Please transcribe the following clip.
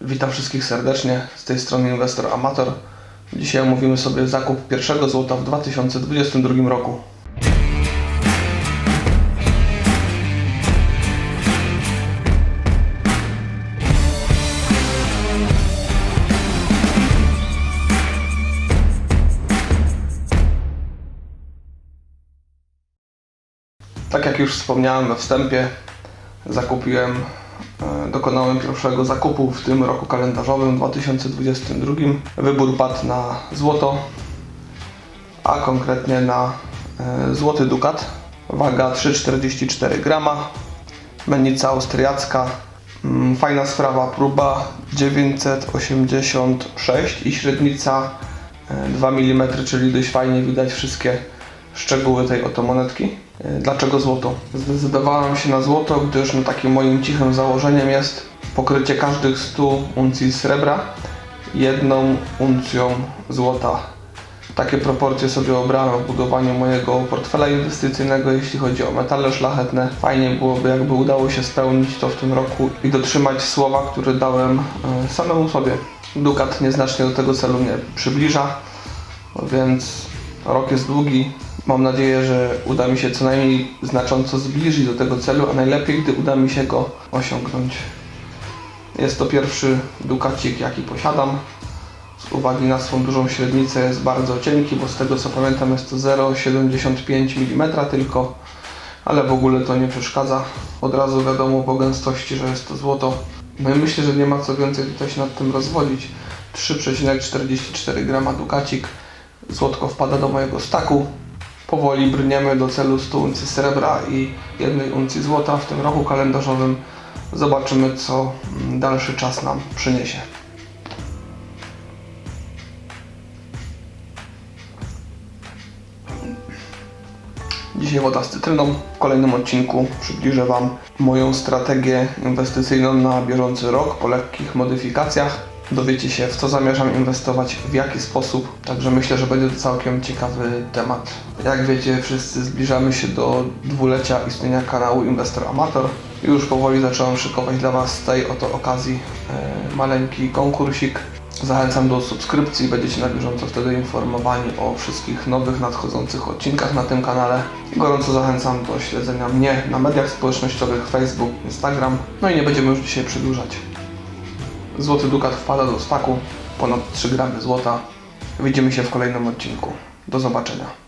Witam wszystkich serdecznie, z tej strony Inwestor Amator. Dzisiaj omówimy sobie zakup pierwszego złota w 2022 roku. Tak jak już wspomniałem we wstępie, zakupiłem, dokonałem pierwszego zakupu w tym roku kalendarzowym 2022. Wybór padł na złoto, a konkretnie na e, złoty dukat. Waga 3,44 grama, mennica austriacka. Mm, Fajna sprawa, próba 986 i średnica e, 2 mm, czyli dość fajnie widać wszystkie szczegóły tej oto monetki. E, Dlaczego złoto? Zdecydowałem się na złoto, gdyż no, takim moim cichym założeniem jest pokrycie każdych 100 uncji srebra jedną uncją złota. Takie proporcje sobie obrałem w budowaniu mojego portfela inwestycyjnego, jeśli chodzi o metale szlachetne. Fajnie byłoby, jakby udało się spełnić to w tym roku i dotrzymać słowa, które dałem e, samemu sobie. Dukat nieznacznie do tego celu mnie przybliża, więc rok jest długi. Mam nadzieję, że uda mi się co najmniej znacząco zbliżyć do tego celu, a najlepiej, gdy uda mi się go osiągnąć. Jest to pierwszy Dukacik, jaki posiadam. Z uwagi na swą dużą średnicę jest bardzo cienki, bo z tego co pamiętam jest to 0,75 mm tylko, ale w ogóle to nie przeszkadza. Od razu wiadomo po gęstości, że jest to złoto. No i myślę, że nie ma co więcej tutaj się nad tym rozwodzić. 3,44 grama Dukacik. Złotko wpada do mojego staku. Powoli brniemy do celu 100 uncji srebra i 1 uncji złota w tym roku kalendarzowym. Zobaczymy, co mm, dalszy czas nam przyniesie. Dzisiaj woda z cytryną. W kolejnym odcinku przybliżę Wam moją strategię inwestycyjną na bieżący rok po lekkich modyfikacjach. Dowiecie się, w co zamierzam inwestować, w jaki sposób. Także myślę, że będzie to całkiem ciekawy temat. Jak wiecie, wszyscy zbliżamy się do dwulecia istnienia kanału Inwestor Amator. Już powoli zacząłem szykować dla Was z tej oto okazji e, maleńki konkursik. Zachęcam do subskrypcji, będziecie na bieżąco wtedy informowani o wszystkich nowych nadchodzących odcinkach na tym kanale. Gorąco zachęcam do śledzenia mnie na mediach społecznościowych Facebook, Instagram. No i nie będziemy już dzisiaj przedłużać. Złoty dukat wpada do staku, ponad 3 gramy złota. Widzimy się w kolejnym odcinku. Do zobaczenia.